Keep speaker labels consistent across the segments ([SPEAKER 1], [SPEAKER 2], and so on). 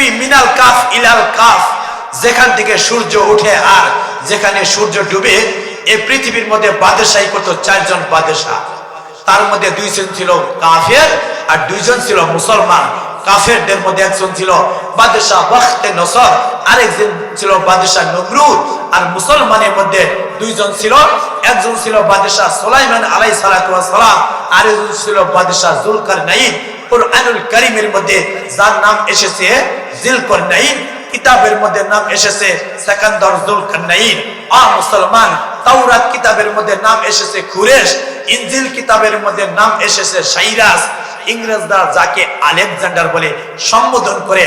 [SPEAKER 1] পৃথিবী মিনাল কাফ, ইলাল কাফ, যেখান থেকে সূর্য উঠে আর যেখানে সূর্য ডুবে এই পৃথিবীর মধ্যে বাদেশাহী করতো চারজন বাদেশাহ। তার মধ্যে দুইজন ছিল কাফের আর দুইজন ছিল মুসলমান। কাফেরদের মধ্যে একজন ছিল বাদশাহ বখতে নসর, আরেকজন ছিল বাদশাহ নমরুদ আর মুসলমানের মধ্যে দুইজন ছিল, একজন ছিল বাদশাহ সুলাইমান আলাই সালাম আর একজন ছিল বাদশাহ জুলকার নাইন কোরআনুল করিমের মধ্যে যার নাম এসেছে জিলকর নাইন কিতাবের মধ্যে নাম এসেছে সেকান্দার জুলকার নাইন আ মুসলমান, তাওরাত কিতাবের মধ্যে নাম এসেছে কুরেশ ইনজিল কিতাবের মধ্যে নাম এসেছে সাইরাস ইংরেজরা যাকে আলেকজান্ডার বলে সম্বোধন করে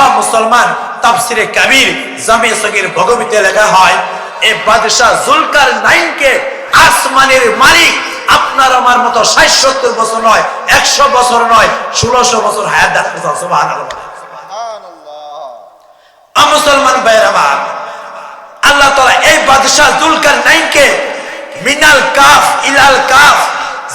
[SPEAKER 1] অ মুসলমান, তাফসিরে কাবির, জামে সগির ভগবীতে লেখা হয়, এ বাদশাহ জুলকার নাইনকে আসমানের মালিক আপনার আমার মতো ষাট সত্তর বছর নয়, একশো বছর নয়, ষোলোশো বছর হায়াত দাঁড়াতে সুবহানাল্লাহ। আ মুসলমান ভাইয়ের আল্লাহ তালা এই বাদশাহ জুলকার নাইনকে মিনাল কাফ, ইলাল কাফ,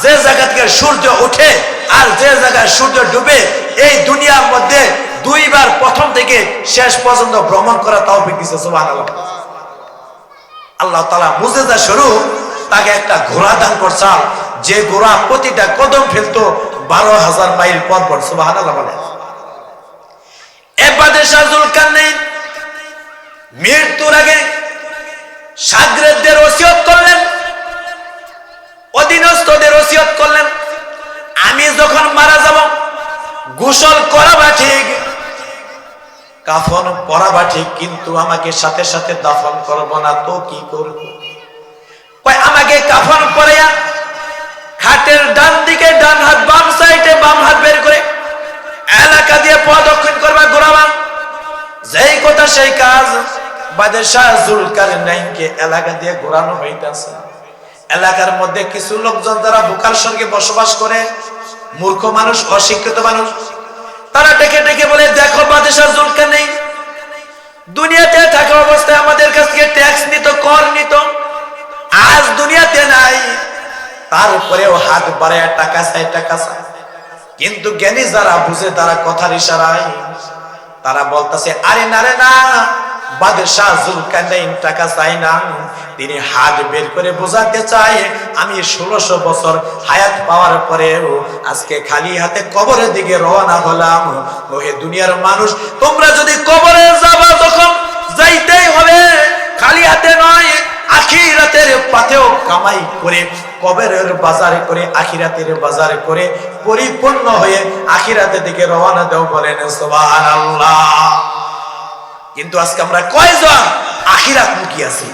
[SPEAKER 1] যে জায়গা থেকে সূর্য ওঠে আর যে জায়গায় সূর্য ডুবে, এই দুনিয়ার মধ্যে দুইবার প্রথম থেকে শেষ পর্যন্ত ভ্রমণ করা তাও দিচ্ছে সুবহানাল্লাহ। আল্লাহ তালা মুজেজা স্বরূপ তাকে একটা ঘোড়া দান করছাল যে ঘোড়া প্রতিটা কদম ফেলতো বারো হাজার মাইল পর পর মৃত্যুর আগে সাগরেদদের ওসিয়ত করলেন, অধীনস্থদের ওসিয়ত করলেন। আমি যখন মারা যাব, গোসল করাবা ঠিক, কাফন পরাবা ঠিক, কিন্তু আমাকে সাথে সাথে দাফন করব না, তো কি করব? আমাকে কাফন পরাইয়া খাটের ডান দিকে ডান হাত বাম সাইডে বাম হাত বের করে এলাকা দিয়ে প্রদক্ষিণ করবা ঘোরাবা যেই কথা সেই কাজ এলাকার মধ্যে কিছু লোকজন সঙ্গে বসবাস করে, মূর্খ মানুষ, অশিক্ষিত মানুষ, তারা ডেকে ডেকে বলে, দেখো নেই দুনিয়াতে থাকা অবস্থায় আমাদের কাছ থেকে ট্যাক্স নিত কর নিত আজ দুনিয়াতে নাই তারপরেও হাত বাড়ায় টাকা চাই টাকা চাই কিন্তু জ্ঞানী যারা বুঝে তারা কথার ইশারায়, তারা বলতেছে, আরে না রে না, বাদশাহ জুলকারনাইন টাকা চাই না। তিনি হাত বের করে বোঝাতে চায়, আমি ষোলোশো বছর হায়াত পাওয়ার পরেও আজকে খালি হাতে কবরের দিকে রওনা হলাম। ওহে দুনিয়ার মানুষ, তোমরা যদি কবরে যাবা, তখন যাইতেই হবে। খালি হাতে নয় আখিরাতের পাতেও কামাই করে, কবরের বাজারে করে, আখিরাতের বাজারে করে পরিপূর্ণ হয়ে আখিরাতের দিকে রওনা দেও বলেন, সুবহানাল্লাহ। কিন্তু আজকে আমরা কয়জন আখিরাত মুখী আছি?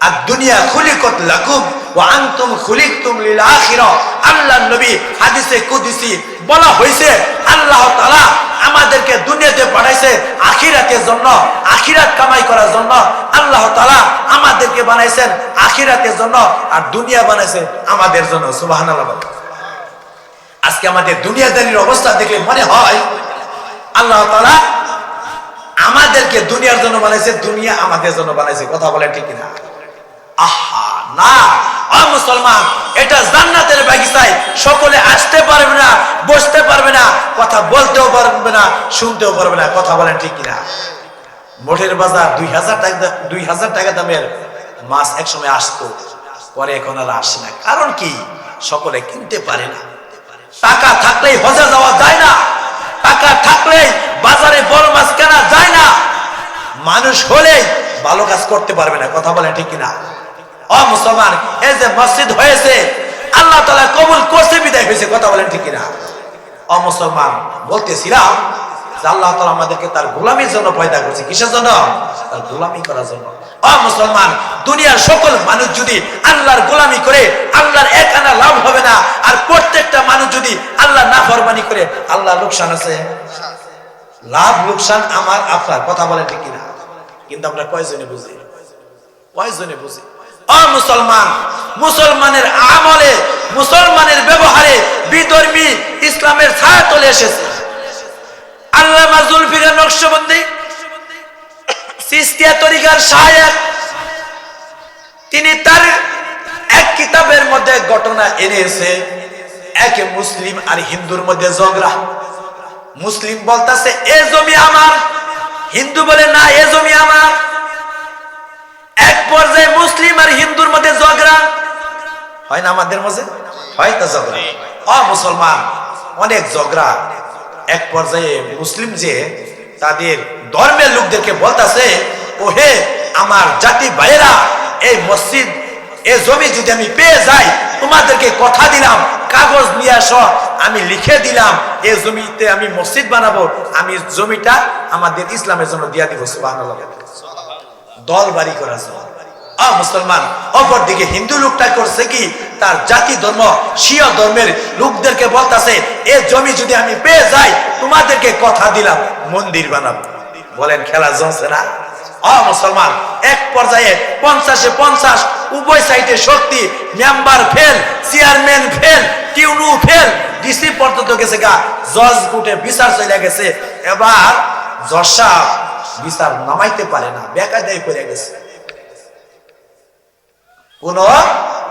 [SPEAKER 1] আর দুনিয়া খুলিকত লাকুম ওয়া আনতুম খুলিকতুম লিল আখিরা। আল্লাহ নবী হাদিসে কুদসি বলা হয়েছে আল্লাহ তাআলা আমাদেরকে দুনিয়াতে পাঠাইছে আখিরাতের জন্য, আখিরাত কামাই করার জন্য। আল্লাহ তালা আমাদেরকে বানাইছেন আখিরাতের জন্য আর দুনিয়া বানাইছে আমাদের জন্য, সুবহানাল্লাহ আজকে আমাদের দুনিয়াদারির অবস্থা দেখলে মনে হয় আল্লাহ তালা আমাদেরকে দুনিয়ার জন্য বানাইছে, দুনিয়া আমাদের জন্য বানাইছে। কথা বলে ঠিক না আহা! না। ও মুসলমান, এটা জান্নাতের বাগিচায় সকলে আসতে পারবে না, বসতে পারবে না, কথা বলতেও পারবে না, শুনতেও পারবে না, কথা বলেন ঠিক কিনা? মোটের বাজার দুই হাজার টাকা দুই হাজার টাকা দামের মাছ একসময় আসতো, পরে এখন আর আসে না। কারণ কি? সকলে কিনতে পারে না। টাকা থাকলেই হজে যাওয়া যায় না। টাকা থাকলেই বাজারে বড় মাছ কেনা যায় না। মানুষ হলেই ভালো কাজ করতে পারবে না, কথা বলেন ঠিক কিনা? মুসলমান, এই যে মসজিদ হয়েছে, আল্লাহ তালা কবুল করছে, বিদায় হয়েছে, কথা বলেন ঠিক কিনা? অ, মুসলমান, বলতেছিলাম আল্লাহ আমাদেরকে তার গোলামির জন্য আল্লাহর লাভ হবে না, আর প্রত্যেকটা মানুষ যদি আল্লাহ না করে আল্লাহ লোকসান আছে? লাভ, লোকসান আমার, আপনার, কথা বলে ঠিক কিনা? কিন্তু আমরা কয়জনে বুঝি? কয়জনে বুঝি? অ, মুসলমান, মুসলমানের আমলে, মুসলমানের ব্যবহারে বিধর্মী ইসলামের ছায়া চলে এসেছে। আল্লাহ মাজুল ফিরের নকশবন্দি, সিস্তিয়া তরিকার সহায়ক তিনি তার এক কিতাবের মধ্যে ঘটনা এনেছে। এক মুসলিম আর হিন্দুর মধ্যে ঝগড়া। মুসলিম বলতেছে, এ জমি আমার। হিন্দু বলে, না, এ জমি আমার। এক পর্যায়ে মুসলিম আর হিন্দুর মধ্যে ঝগড়া? হয় না আমাদের মাঝে হয় তো ঝগড়া। অ, মুসলমান, অনেক ঝগড়া। এক পর্যায়ে মুসলিম যে তাদের ধর্মের লোকদেরকে বলতাছে ও হে আমার জাতি ভাইয়েরা, এই মসজিদ, এই জমি যদি আমি পেয়ে যাই, তোমাদেরকে কথা দিলাম, কাগজ নিয়ে আসো, আমি লিখে দিলাম এই জমিতে আমি মসজিদ বানাবো, আমি জমিটা আমাদের ইসলামের জন্য দিয়া দিব, সুবহানাল্লাহ। দল বাড়ি করা যায় আ মুসলমান অপর দিকে হিন্দু লোকটা করছে কি? তার জাতি ধর্ম, শিয়া ধর্মের লোকদেরকে বলতাছে, এ জমি যদি আমি পেয়ে যাই, তোমাদেরকে কথা দিলাম, মন্দির বানাবো। বলেন, খেলা জমছে না? অ মুসলমান, এক পর্যায়ে পঞ্চাশে পঞ্চাশ, উভয় সাইডে শক্তি, মেম্বার ফেল, চেয়ারম্যান ফেল টিউনু ফেল, ডিসি পর্যন্ত গেছে গা, জজ কোর্টে বিচার চলে গেছে। এবার জজ বিচার নামাইতে পারে না, বেকায়দায় পড়ে গেছে। কোন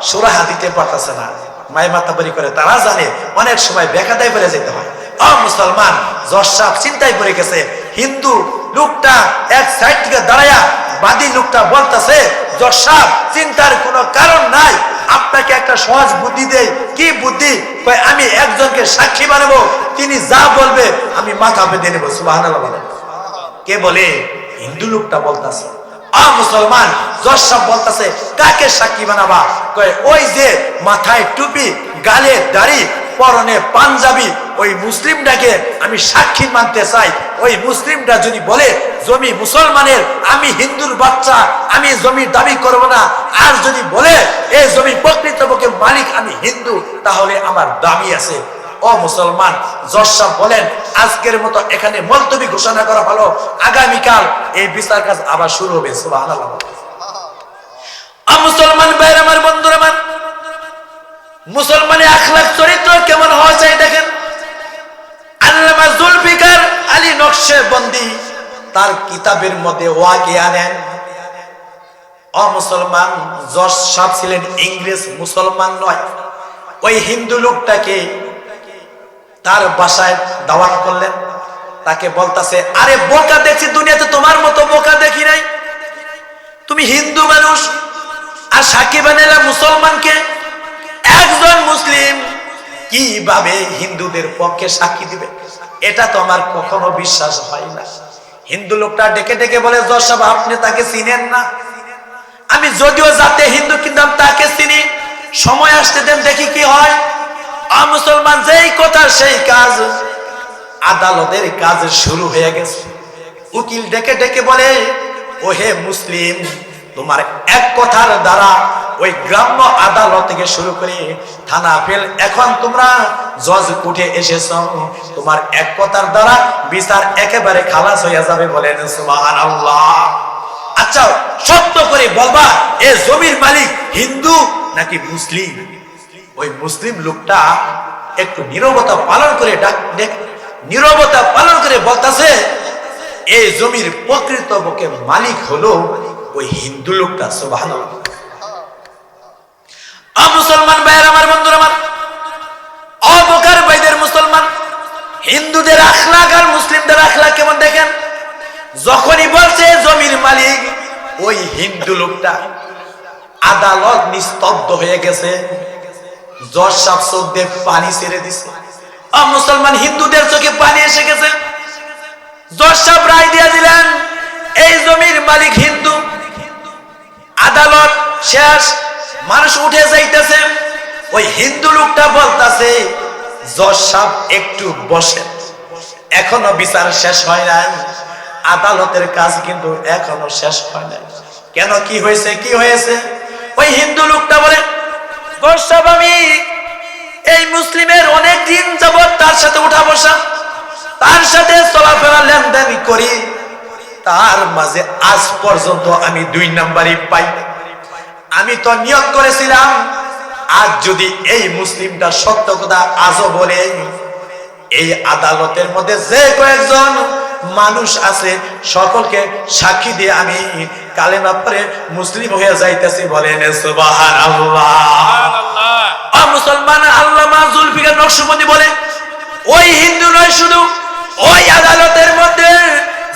[SPEAKER 1] সুরাহা দিতে পারতেছে না। মাই মাতাবারি করে, তারা জানে অনেক সময় বেকাদায় পড়ে যেতে হয়। অ মুসলমান জসাব চিন্তায় পড়ে গেছে, হিন্দু লোকটা এক সাইড থেকে দাঁড়ায়া বাদী লোকটা বলতেছে জসাব চিন্তার কোনো কারণ নাই। আপনাকে একটা সহজ বুদ্ধি দেই। কি বুদ্ধি? আমি একজনকে সাক্ষী বানাবো, তিনি যা বলবে, আমি মাথা বেঁধে নেব। সুবাহ কে বলে? হিন্দু লোকটা বলতাছে। আ, মুসলমান জসাব বলতাছে, কাকে সাক্ষী বানাবা? কয়, ওই যে মাথায় টুপি, গালে দাড়ি, পরনে পাঞ্জাবি, ওই মুসলিমটাকে আমি সাক্ষী মানতে চাই। ওই মুসলিমটা যদি বলে, জমি মুসলমানের, আমি হিন্দুর বাচ্চা, আমি জমি দাবি করব না। আর যদি বলে এই জমি প্রকৃতপক্ষে মালিক, আমি হিন্দু, তাহলে আমার দাবি আছে। ও মুসলমান জসাব বলেন, আজকের মতো এখানে মলতবি ঘোষণা করা হলো আগামীকাল এই বিচার কাজ আবার শুরু হবে আ মুসলমান ভাইয়ের, আমার বন্ধুরা, আমার মুসলমানের আখলাক চরিত্র কেমন হওয়া চাই দেখেন। আল্লামা জুলফিকার আলী নকশে বন্দি, তার কিতাবের মধ্যে ওয়াকে আনেন। অমুসলমান জজ সাহ ছিলেন ইংরেজ মুসলমান নয়। ওই হিন্দু লোকটাকে তার বাসায় দাওয়াত করলেন। তাকে বলতাছে, আরে বোকা দেখছি দুনিয়াতে তোমার মতো বোকা দেখি নাই। তুমি হিন্দু মানুষ আর সাকিব বানাইলা মুসলমানকে। একজন মুসলিম কীভাবে হিন্দুদের পক্ষে সাক্ষী দিবে? এটা তো আমার কখনো বিশ্বাস হয় না। হিন্দু লোকটা ডেকে ডেকে বলে জসাব আপনি তাকে চিনেন না? আমি যদিও জাতে হিন্দু, কিন্তু তাকে চিনি। সময় আসতে দেন, দেখি কি হয়। মুসলমান যেই কথা, সেই কাজ আদালতের কাজ শুরু হয়ে গেছে। উকিল ডেকে ডেকে বলে ও হে মুসলিম, তোমার এক কথার দ্বারা ওই গ্রাম্য আদালত থেকে শুরু করে থানা ফেল, এখন তোমরা জজ উঠে এসেছ। তোমার এক কথার দ্বারা বিচার একেবারে খালাস হয়ে যাবে বলেন সুবাহান আল্লাহ আচ্ছা সত্য করে বলবা, এ জমির মালিক হিন্দু নাকি মুসলিম? ওই মুসলিম লোকটা একটু নীরবতা পালন করে ডাক নীরবতা পালন করে বলতাছে এই জমির প্রকৃত বুকে মালিক হলো ওই হিন্দু লোকটা সুবাহ মুসলমান ভাইয়ের আমার, বন্ধুরা আমার, অবকার ভাইদের মুসলমান, হিন্দুদের আখলাক আর মুসলিমদের আখলাক কেমন দেখেন? যখনই বলছে জমির মালিক, ওই হিন্দু লোকটা আদালত নিস্তব্ধ হয়ে গেছে। জজ সাহ চোখে পানি ছেড়ে দিছে। মুসলমান হিন্দুদের চোখে পানি এসে গেছে। জজ সাহেব রায় দিয়ে দিলেন, এই জমির মালিক হিন্দু। আদালত শেষ, মানুষ উঠে যাইতেছে। ওই হিন্দু লোকটা বলতাছে জজ সাহেব একটু বসেন এখনও বিচার শেষ হয় নাই। আদালতের কাজ কিন্তু এখনও শেষ হয় নাই। কেন কি হয়েছে কি হয়েছে? ওই হিন্দু লোকটা বলে সাহেব আমি এই মুসলিমের অনেক দিন যাবৎ তার সাথে উঠা বসা, তার সাথে চলাফেরা লেনদেন করি, তার মাঝে আজ পর্যন্ত আমি দুই নাম্বারই পাই। আমি তো নিয়োগ করেছিলাম, আজ যদি এই মুসলিমটা সত্য কথা আজও বলে, এই আদালতের মধ্যে যে কয়েকজন মানুষ আছে সকলকে সাক্ষী দিয়ে আমি কালেমা পরে মুসলিম হয়ে যাইতেছি বলেন সুবাহান আল্লাহ মুসলমান আল্লামা জুলফিকার নকশবন্দি বলে ওই হিন্দু নয় শুধু ওই আদালতের মধ্যে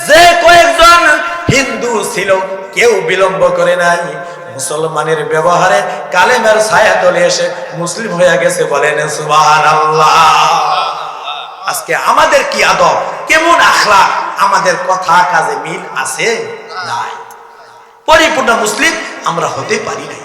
[SPEAKER 1] যে কয়েকজন হিন্দু ছিল কেউ বিলম্ব করে নাই। মুসলমানের ব্যবহারে কালেমের ছায়া তলে এসে মুসলিম হয়ে গেছে বলেন সুবহানাল্লাহ। আজকে আমাদের কি আদব? কেমন আখলা আমাদের কথা কাজে মিল আছে? নাই। পরিপূর্ণ মুসলিম আমরা হতে পারি নাই।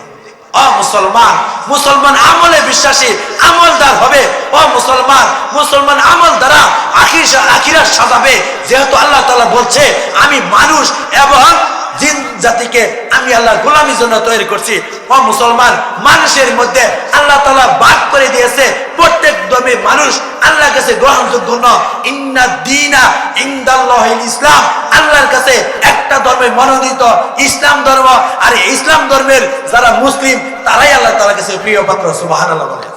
[SPEAKER 1] অ মুসলমান মুসলমান আমলে বিশ্বাসী, আমলদার হবে। অ মুসলমান মুসলমান আমল দ্বারা আখির আখিরাত সাজাবে। যেহেতু আল্লাহ তাআলা বলছে, আমি মানুষ এবং জিন জাতিকে আমি আল্লাহর গোলামির জন্য তৈরি করছি। ও মুসলমান, মানুষের মধ্যে আল্লাহ তালা বাদ করে দিয়েছে, প্রত্যেক ধর্মে মানুষ আল্লাহর কাছে গ্রহণযোগ্য ইন্না দিনা ইনদাল্লাহিল ইসলাম, আল্লাহর কাছে একটা ধর্মে মনোনীত ইসলাম ধর্ম, আর ইসলাম ধর্মের যারা মুসলিম, তারাই আল্লাহ তাআলার কাছে প্রিয় পাত্র, সুবহানাল্লাহ বলে।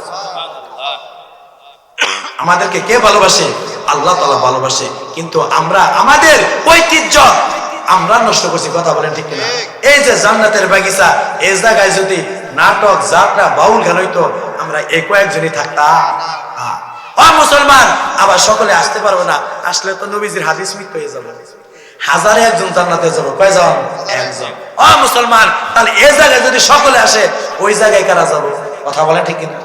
[SPEAKER 1] আমাদেরকে কে ভালোবাসে? আল্লাহ তাআলা ভালোবাসে। কিন্তু আমরা, আমাদের ঐতিহ্য আমরা নষ্ট করছি, কথা বলেন ঠিক কিনা? এই যে জান্নাতের বাগিচা, এই জায়গায় যদি নাটক, যাত্রা, বাউল গান হইতো, আমরা এই কয়েকজনই থাকতাম। মুসলমান, আবার সকলে আসতে পারব না, আসলে তো নবীজির হাদিস মৃত্যু হয়ে যাবে। হাজারে একজন জান্নাতে যাব কয়জন? একজন। ও মুসলমান, তাহলে এই জায়গায় যদি সকলে আসে, ওই জায়গায় কারা যাব? কথা বলেন ঠিক কিনা?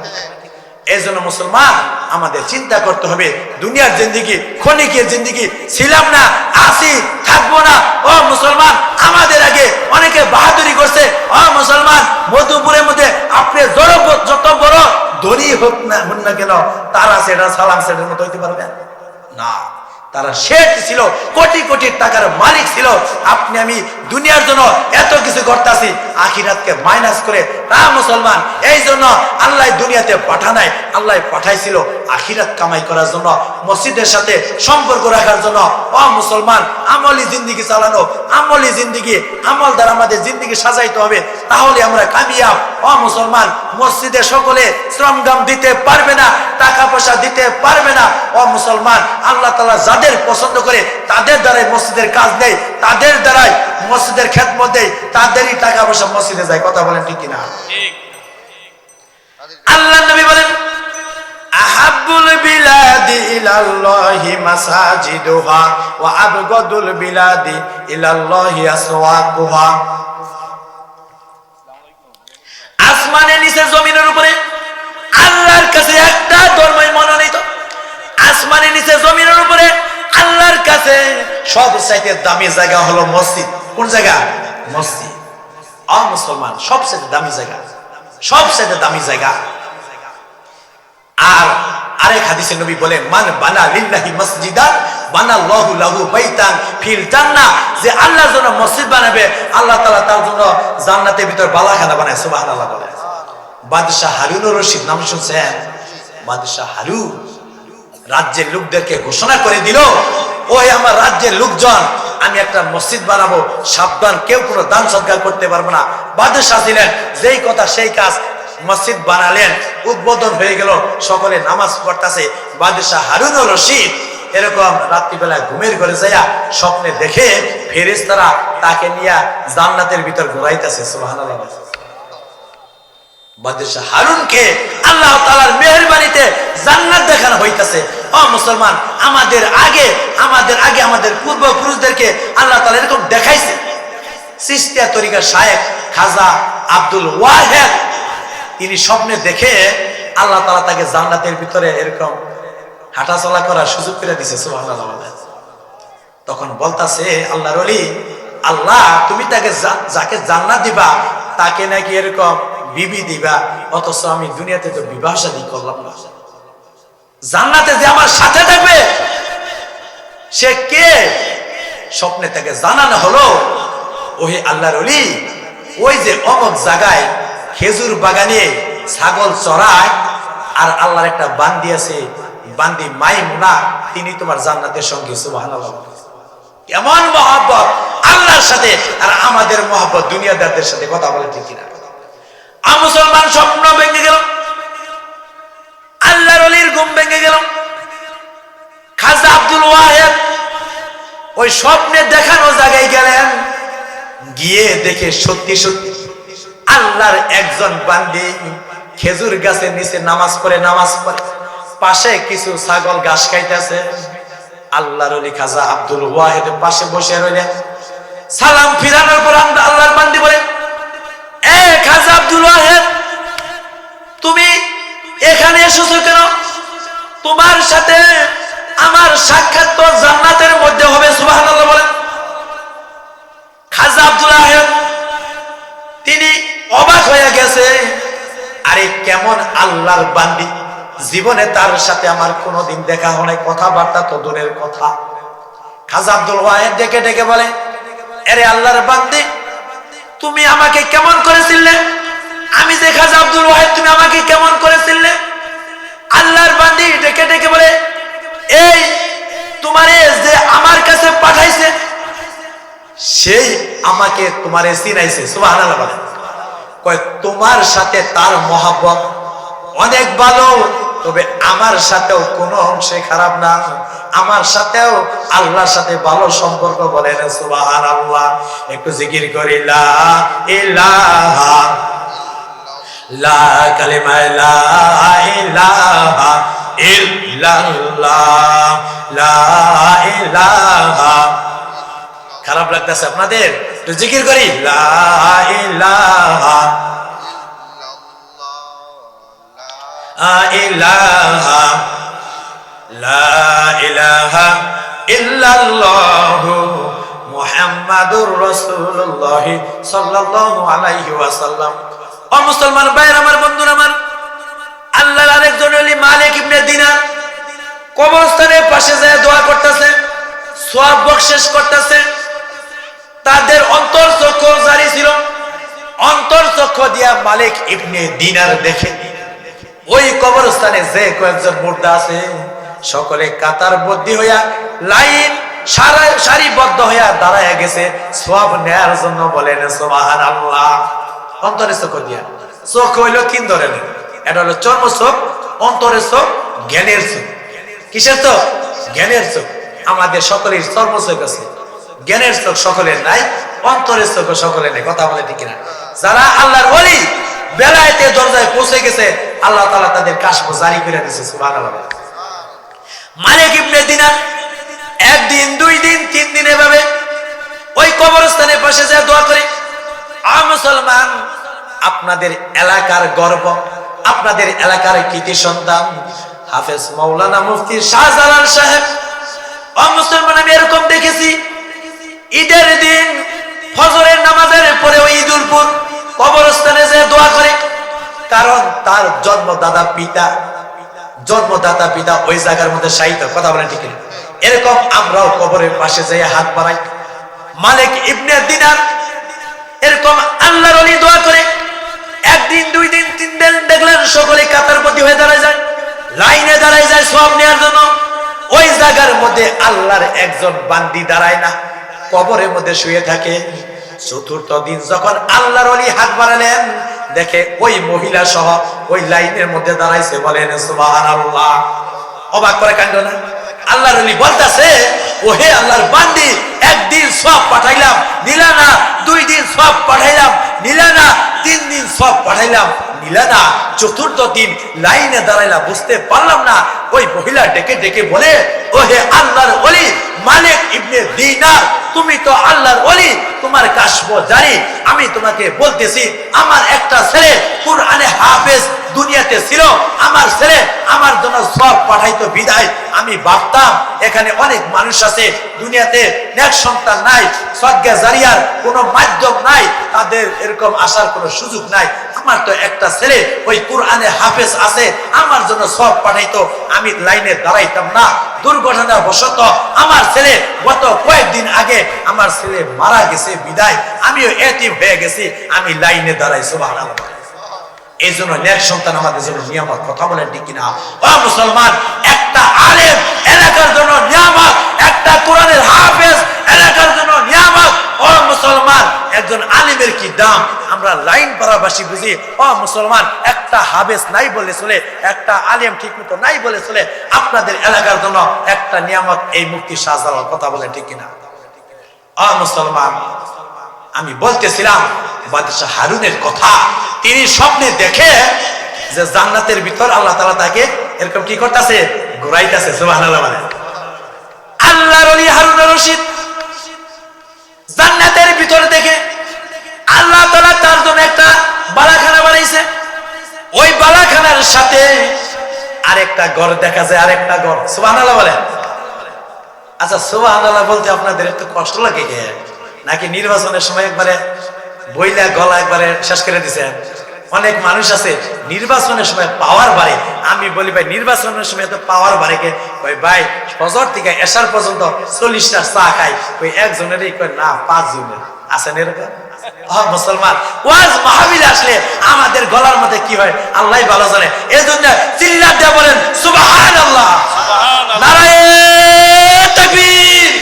[SPEAKER 1] এই জন্য মুসলমান আমাদের চিন্তা করতে হবে, দুনিয়ার জিন্দিগি, ক্ষণিকের জিন্দিগি, ছিলাম না আসি থাকব না। ও মুসলমান, আমাদের আগে অনেকে বাহাদুরি করছে। ও মুসলমান, মধুপুরের মধ্যে আপনি জড় যত বড় দড়ি হোক না হন না কেন, তারা সেটা সালাম সেটার মতো হইতে পারবে? না। তারা শেঠ ছিল, কোটি কোটি টাকার মালিক ছিল। আপনি, আমি দুনিয়ার জন্য এত কিছু করতেছি, আখিরাতকে মাইনাস করে। তা মুসলমান, এই জন্য আল্লাহ দুনিয়াতে পাঠানাই আল্লাহ পাঠাইছিল আখিরাত কামাই করার জন্য, মসজিদের সাথে সম্পর্ক রাখার জন্য। ও মুসলমান, আমলি জিন্দিগি চালানো, আমলি জিন্দিগি, আমল দ্বারা আমাদের জিন্দিগি সাজাইতে হবে, তাহলে আমরা কামিয়াব। অ মুসলমান, মসজিদে সকলে শ্রমগাম দিতে পারবে না, টাকা পয়সা দিতে পারবে না। অ মুসলমান, আল্লাহ তালা যাদের পছন্দ করে তাদের দ্বারাই মসজিদের কাজ দেয় তাদের দ্বারাই মসজিদের খেদমত দেয় তাদেরই টাকা পয়সা মসজিদে যায় কথা বলেন ঠিক কিনা? আল্লাহ নবী বলেন আহাব্বুল বিলাদি ইলাল্লাহি মাসাজিদুহা ওয়া আবগাদুল বিলাদি ইলাল্লাহি আসওয়াকুহা। আসমানের নিচে জমিনের উপরে আল্লাহর কাছে একটা ধর্মই মনোনীত। আসমানের নিচে জমিনের উপরে আল্লাহর কাছে সব চাইতে দামি জায়গা হলো মসজিদ। কোন জায়গা? মসজিদ। অ মুসলমান সবচেয়ে দামি জায়গা। সবচেয়ে দামি জায়গা। আর আরেক হাদিসে নবী বলে মান বানা লিল্লাহি মসজিদান, বানা লাহু লাহু বাইতান ফিল জান্নাহ। যে আল্লাহর জন্য মসজিদ বানাবে, আল্লাহ তাআলা তার জন্য জান্নাতের ভিতর বালাখানা বানায়, সুবহানাল্লাহ বলে। বাদশাহ হারুনুর রশিদ, নাম শুনছেন? বাদশা হারুন। রাজ্যের লোকদেরকে ঘোষণা করে দিল, ওই আমার রাজ্যের লোকজন, আমি একটা মসজিদ বানাবো, সাবধান, কেউ কোনো দান সৎকার করতে পারব না। বাদশাহ ছিলেন যেই কথা সেই কাজ মসজিদ বানালেন, উদ্বোধন হয়ে গেল, সকলে নামাজ পড়তেছে। বাদশাহ হারুন রশিদ এরকম রাত্রিবেলা ঘুমের ঘরে যাইয়া স্বপ্নে দেখে ফেরেশতারা তাকে নিয়ে জান্নাতের ভিতর ঘুরাইতেছে, সুবহানাল্লাহ। বাদশাহ হারুনকে আল্লাহ তাআলার মেহেরবানিতে জান্নাত দেখানো হইতাছে। ও মুসলমান, আমাদের আগে আমাদের আগে আমাদের পূর্বপুরুষদেরকে আল্লাহ তাআলা এরকম দেখাইছে। সিস্তিয়া তরিকা শায়েখ খাজা আব্দুল ওয়াহেদ, তিনি স্বপ্নে দেখে আল্লাহ তাআলা তাকে জান্নাতের ভিতরে এরকম হাঁটাচলা করার সুযোগ করে দিছে, সুবহানাল্লাহ তখন বলতাছে, আল্লাহর ওলি, আল্লাহ, তুমি তাকে যাকে জান্নাত দিবা, তাকে নাকি এরকম বিবি দিবা, অথচ আমি দুনিয়াতে তো বিবাহ শাদী করলাম না। জান্নাতে যে আমার সাথে থাকবে, সে কে? স্বপ্নে তাকে জানানো হলো, ওহে আল্লাহর অলি ওই যে অমক জায়গায় খেজুর বাগানে ছাগল চড়ায়, আর আল্লাহর একটা বান্দি আছে, বান্দি মাইমুনা তিনি তোমার জান্নাতের সঙ্গে, সুবহানাল্লাহ। কেমন মহব্বত? আল্লাহর সাথে আর আমাদের মহব্বত, দুনিয়াদারদের সাথে কথা বলে ঠিক কিনা? আ মুসলমান স্বপ্ন ভেঙে গেল। আল্লাহর অলির ঘুম ভেঙে গেল। খাজা আব্দুল ওয়াহেদ ওই স্বপ্নে দেখানো জায়গায় গেলেন। গিয়ে দেখে সত্যি সত্যি আল্লাহর একজন বান্দি খেজুর গাছের নিচে নামাজ পড়ে নামাজ পড়ে, পাশে কিছু ছাগল ঘাস খাইতেছে। আল্লাহর অলি খাজা আব্দুল ওয়াহেদ পাশে বসে রইলেন। সালাম ফিরানোর পর আমরা আল্লাহর বান্দি বলে এ খাজা আব্দুল তুমি এখানে এসেছ কেন? তোমার সাথে আমার সাক্ষাৎ তো জান্নাতের মধ্যে হবে, সুবহানাল্লাহ বলেন। খাজা আব্দুল ওয়াহেদ, তিনি অবাক হয়ে গেছে, আরে কেমন আল্লাহর বান্দি। জীবনে তার সাথে আমার কোনোদিন দেখা হয় কথাবার্তা তো দূরের কথা। খাজা আব্দুল ওয়াহেদ ডেকে ডেকে বলে আরে আল্লাহর বান্দি তুমি আমাকে কেমন করেছিলে আমি যে খাজা আব্দুল ওয়াহেদ, তুমি আমাকে কেমন করেছিলে আল্লাহর বান্দি ডেকে ডেকে বলে, এই, তোমারে যে আমার কাছে পাঠাইছে সেই আমাকে তোমারে চিনাইছে। বলে। কয়, তোমার সাথে তার মহাব্বত অনেক ভালো। তবে আমার সাথেও কোনো অংশে খারাপ না। আমার সাথেও আল্লাহর সাথে ভালো সম্পর্ক বলেন সুবাহান আল্লাহ একটু জিকির করি, লা লা লা লা খারাপ লাগতেছে আপনাদের? একটু জিকির করি, লা ইলাহা, লা ইলাহা ইল্লাল্লাহ মুহাম্মাদুর রাসূলুল্লাহ সাল্লাল্লাহু আলাইহি ওয়াসাল্লাম। ও মুসলমান ভাইরা আমার, বন্ধুরা আমার, আল্লাহর আরেকজন ওলি মালিক ইবনে দিনার কবরস্থানের পাশে যায়, দোয়া করতেছে সোয়াব বকশেষ করতেছে। তাদের অন্তর চক্ষু জারি ছিল। অন্তর চক্ষু দিয়া মালিক ইবনে দিনার দেখে ওই কবরস্থানে যে কয়েকজন মুর্দা আছে, সকলে কাতার বদ্ধি হইয়া লাইন সারা সারিবদ্ধ হইয়া দাঁড়ায় গেছে। সব নেয়ার জন্য বলেন সোবাহান আল্লাহ অন্তরে চোখ দিয়া। চোখ হইল তিন ধরনের এটা হলো চর্ম চোখ অন্তরের চোখ, জ্ঞানের চোখ। কিসের চোখ? জ্ঞানের চোখ। আমাদের সকলের চর্ম চোখ আছে। জ্ঞানের চোখ সকলের নাই, অন্তরের চোখ সকলের নাই। কথা বলে ঠিক না যারা আল্লাহর ওলি বেলায়েতে দরজায় পৌঁছে গেছে, আল্লাহ তাআলা তাদের কাশফ জারি করে দিয়েছে, সুবহানাল্লাহ। মালিক ইবনে দিনার একদিন, দুই দিন, তিন দিন এভাবে ওই কবরস্থানের পাশে যায়, দোয়া করে মুসলমান, আপনাদের এলাকার গর্ব, আপনাদের এলাকার কৃতি সন্তান, হাফেজ মৌলানা মুফতি শাহজালাল সাহেব মুসলমান, আমি এরকম দেখেছি, ঈদের দিন, ফজরের নামাজের পরে ওই ঈদুলপুর কবরস্থানে যে দোয়া করে, কারণ তার জন্মদাতা পিতা জন্মদাতা পিতা ওই জায়গার মধ্যে সাহিত্য কথা বলে ঠিক এরকম আমরাও কবরের পাশে যাই হাত বাড়াই। মালিক ইবনে দিনার এরকম আল্লাহর অলি দোয়া করে, একদিন, দুই দিন, তিন দিন দেখলেন সকলে কাতার প্রতি হয়ে দাঁড়ায় যায়, লাইনে দাঁড়ায় যায় সব নেওয়ার জন্য। ওই জায়গার মধ্যে আল্লাহর একজন বান্দি দাঁড়ায় না, কবরের মধ্যে শুয়ে থাকে। চতুর্থ দিন যখন আল্লাহর অলি হাত বাড়ালেন, দেখে ওই মহিলা সহ ওই লাইনের মধ্যে দাঁড়াইছে, বলেন অবাক করে কাণ্ড না? আল্লাহর অলি বলতেছে, ওহে আল্লাহর বান্দি, একদিন সব পাঠাইলাম। নিলা না দুই দিন সব পাঠাইলাম। নিলা না তিন দিন সব পাঠাইলাম। নিলা না চতুর্থ দিন লাইনে দাঁড়াইলাম বুঝতে পারলাম না। ওই মহিলা ডেকে ডেকে বলে ও হে আল্লাহর অলি মালিক ইবনে দিনার, তুমি তো আল্লাহর অলি তোমার কাশব জারি। আমি তোমাকে বলতেছি, আমার একটা ছেলে কুরআনে হাফেজ দুনিয়াতে ছিল। আমার ছেলে আমার জন্য সব পাঠাইতো বিদায়। আমি ভাবতাম, এখানে অনেক মানুষ আছে, দুনিয়াতে নেক সন্তান নাই সজ্ঞা জারিয়ার কোনো মাধ্যম নাই, তাদের এরকম আসার কোনো সুযোগ নাই। আমার তো একটা ছেলে, ওই কুরআনে হাফেজ আছে, আমার জন্য সব পাঠাইতো, আমি লাইনে দাঁড়াইতাম না। দুর্ঘটনা বশত আমার ছেলে, গত কয়েকদিন আগে আমার ছেলে মারা গেছে বিদায়, আমিও এতিম হয়ে গেছি, আমি লাইনে দাঁড়াই, সুবহানাল্লাহ। এই জন্য ন্যাক সন্তান আমাদের জন্য নিয়ামত, কথা বলেন ঠিক কিনা? ও মুসলমান একটা আলেম, এলাকার জন্য নিয়ামত, একটা কোরআনের হাফেজ, এলাকার জন্য নিয়ামত। ও মুসলমান, একজন আলিমের কি দাম? আমরা লাইন পাড়াবাসী বুঝি, ও মুসলমান, একটা হাফেজ নাই বলে চলে, একটা আলেম ঠিক মতো নাই বলে চলে, আপনাদের এলাকার জন্য একটা নিয়ামত, এই মুক্তি শাহজালাল কথা বলে ঠিক কিনা? ও মুসলমান, আমি বলতেছিলাম, বাদশাহ হারুনের কথা, তিনি স্বপ্নে দেখে যে জান্নাতের ভিতর আল্লাহ তালা তাকে এরকম কি করতেছে? ঘুরাইতেছে, সুবহানাল্লাহ বলে। আল্লাহর অলি হারুন রশিদ জান্নাতের ভিতরে দেখে আল্লাহ তাআলা তার জন্য একটা বালাখানা বানাইছে। ওই বালাখানার সাথে আরেকটা ঘর দেখা যায়, আরেকটা ঘর। সুবহানাল্লাহ বলেন আচ্ছা সুবহানাল্লাহ বলতে আপনাদের একটু কষ্ট লাগে নাকি নির্বাচনের সময় একবারে বইলা গলা একবারে শেষ করে দিছেন? অনেক মানুষ আছে নির্বাচনের সময় পাওয়ার বাড়ে। আমি বলি ভাই নির্বাচনের সময় তো পাওয়ার বাড়ে কে? ওই ভাই ফজর থেকে এসার পর্যন্ত চল্লিশটা চা খাই। ওই একজনেরই? কয় না পাঁচ জনের আছেন এরকম? মুসলমান। ওয়াজ মাহবিল আসলে আমাদের গলার মধ্যে কি হয়? আল্লাহ ভালো জানে। এই জন্য চিল্লা দিয়ে বলেন সুবাহান আল্লাহ নারায়ে তাকবীর।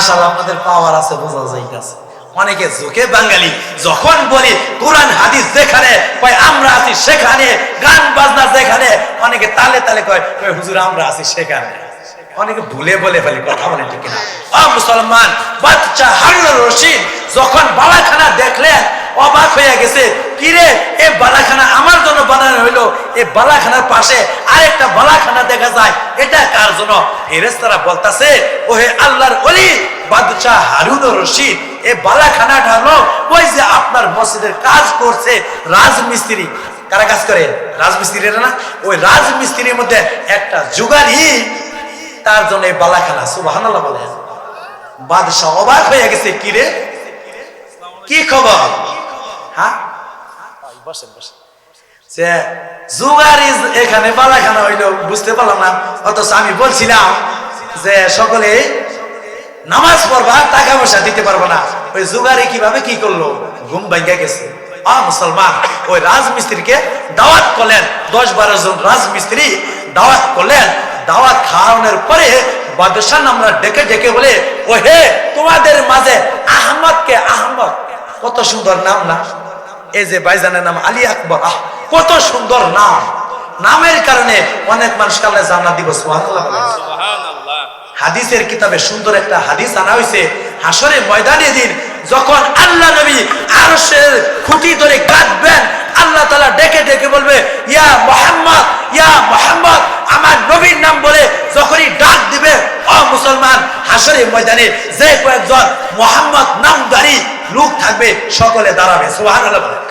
[SPEAKER 1] মাশাআল্লাহ আপনাদের পাওয়ার আছে, বোঝা যাইতাছে। অনেকে ঝুঁকে বাঙালি, যখন বলি কোরআন, হাদিস যেখানে, কয় আমরা আছি সেখানে, গান, বাজনা যেখানে, অনেকে তালে তালে কয়, হুজুর, আমরা আছি সেখানে। অনেকে ভুলে বলে ফেলে কথা বলে ঠিক না আ মুসলমান, বাচ্চা হারুন রশিদ যখন বালাখানা দেখলেন অবাক হয়ে গেছে, কিরে, এ বালাখানা আমার জন্য বানানো হইল, এ বালাখানার পাশে আরেকটা বালাখানা দেখা যায়, এটা কার জন্য? ফেরেশতারা বলতাছে, ওহে আল্লাহর ওলি বাদশাহ হারুন রশিদ, এ বালাখানাটা হলো ওই যে আপনার মসজিদের কাজ করছে রাজমিস্ত্রি। কারা কাজ করে? রাজমিস্ত্রিরা না? ওই রাজমিস্ত্রির মধ্যে একটা জুগারি তার জন্য এই বালাখানা সুবহানাল্লাহ বলে। বাদশাহ অবাক হয়ে গেছে কি রে? কি খবর? হ্যাঁ? বসেন বসেন। সে জুগারি এখানে বালাখানা হইল বুঝতে পারলাম না। অথচ আমি বলছিলাম যে সকলে নামাজ পড়বা টাকা পয়সা দিতে পারব না। ওই জুগারি কীভাবে কি করল? ঘুম ভাঙ্গা গেছে। আ মুসলমান ওই রাজমিস্ত্রিকে দাওয়াত করলেন। দশ বারো জন রাজমিস্ত্রি দাওয়াত করলেন। দাওয়াত খাওয়ানোর পরে বাদশাহ আমরা ডেকে ডেকে বলে ও হে তোমাদের মাঝে আহমদকে আহমদ? কত সুন্দর নাম না? এই যে বাইজানের নাম আলী আকবর আহ কত সুন্দর নাম। নামের কারণে অনেক মানুষকে আল্লাহ জান্নাত দিব সুবহানাল্লাহ হাদিসের কিতাবে সুন্দর একটা হাদিস আনা হয়েছে হাসরে ময়দানে দিন যখন আল্লাহ নবী আরশের খুঁটি ধরে কাঁদবেন, আল্লাহ তালা ডেকে ডেকে বলবে, ইয়া মোহাম্মদ ইয়া মোহাম্মদ। আমার নবীর নাম বলে যখনই ডাক দিবে অ মুসলমান হাসরের ময়দানে যে কয়েকজন মোহাম্মদ নামদারি লোক থাকবে, সকলে দাঁড়াবে। সোহান বলে।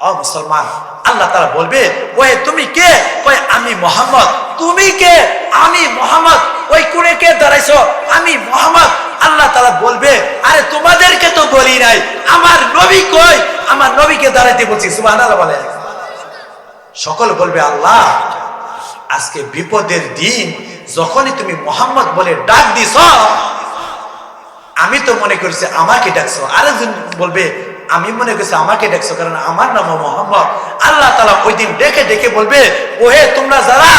[SPEAKER 1] ও মুসলমান, আল্লাহ তারা বলবে ওই তুমি কে? ওই আমি মোহাম্মদ। তুমি কে? আমি মোহাম্মদ। ওই কোনে কে দাঁড়াইছো? আমি মোহাম্মদ। আল্লাহ তারা বলবে, আরে, তোমাদেরকে তো বলি নাই। আমার নবী কই? আমার নবীকে দাঁড়াইতে বলছি। সুবহানাল্লাহ বলে। সকল বলবে, আল্লাহ, আজকে বিপদের দিন, যখনই তুমি মোহাম্মদ বলে ডাক দিছ, আমি তো মনে করছি আমাকে ডাকছো। আরেকজন বলবে আমি মনে করছি আমাকে দেখছ, কারণ আমার নাম মোহাম্মদ। আল্লাহ তালা ওই দিন ডেকে ডেকে বলবে, ওহে তোমরা যারা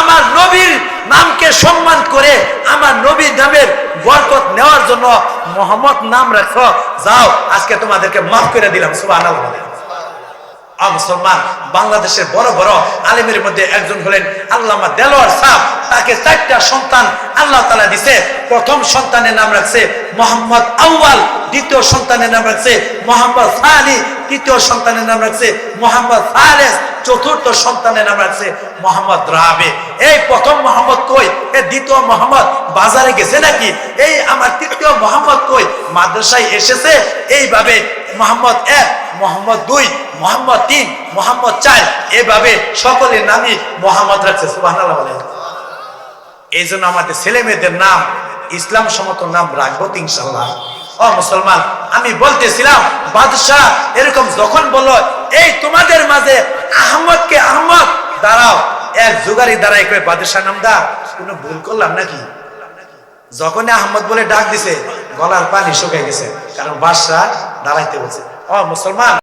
[SPEAKER 1] আমার নবীর নামকে সম্মান করে আমার নবীর নামের বরকত নেওয়ার জন্য মোহাম্মদ নাম রাখো, যাও, আজকে তোমাদেরকে মাফ করে দিলাম সুবাহ মুসলমান, বাংলাদেশের বড় বড় আলেমের মধ্যে একজন হলেন আল্লামা দেলোয়ার সাহ। তাকে চারটা সন্তান আল্লাহ তালা দিছে। প্রথম সন্তানের নাম রাখছে মোহাম্মদ আউয়াল, দ্বিতীয় সন্তানের নাম রাখছে মোহাম্মদ সালি, তৃতীয় সন্তানের নাম রাখছে মোহাম্মদ সালেস চতুর্থ সন্তানের নাম রাখছে মোহাম্মদ রাবে। এই প্রথম মোহাম্মদ কই? এই দ্বিতীয় মোহাম্মদ বাজারে গেছে নাকি? এই আমার তৃতীয় মোহাম্মদ কই? মাদ্রাসায় এসেছে। এইভাবে মোহাম্মদ এক, মোহাম্মদ দুই মোহাম্মদ তিন, মোহাম্মদ চার, এভাবে সকলের নামই মোহাম্মদ রাখছে বলে। এই জন্য আমাদের ছেলে মেয়েদের নাম, ইসলাম সম্মত নাম রাখব ইনশাল্লাহ ও মুসলমান, আমি বলতেছিলাম, বাদশাহ, এরকম যখন বলল, এই তোমাদের মাঝে আহমদকে আহমদ? দাঁড়াও, এক যুগারি দাঁড়াই করে বাদশাহ নাম দা কোনো ভুল করলাম নাকি? যখন আহমদ বলে ডাক দিছে, গলার পানি শুকিয়ে গেছে, কারণ বাদশাহ দাঁড়াইতে বলছে। ও মুসলমান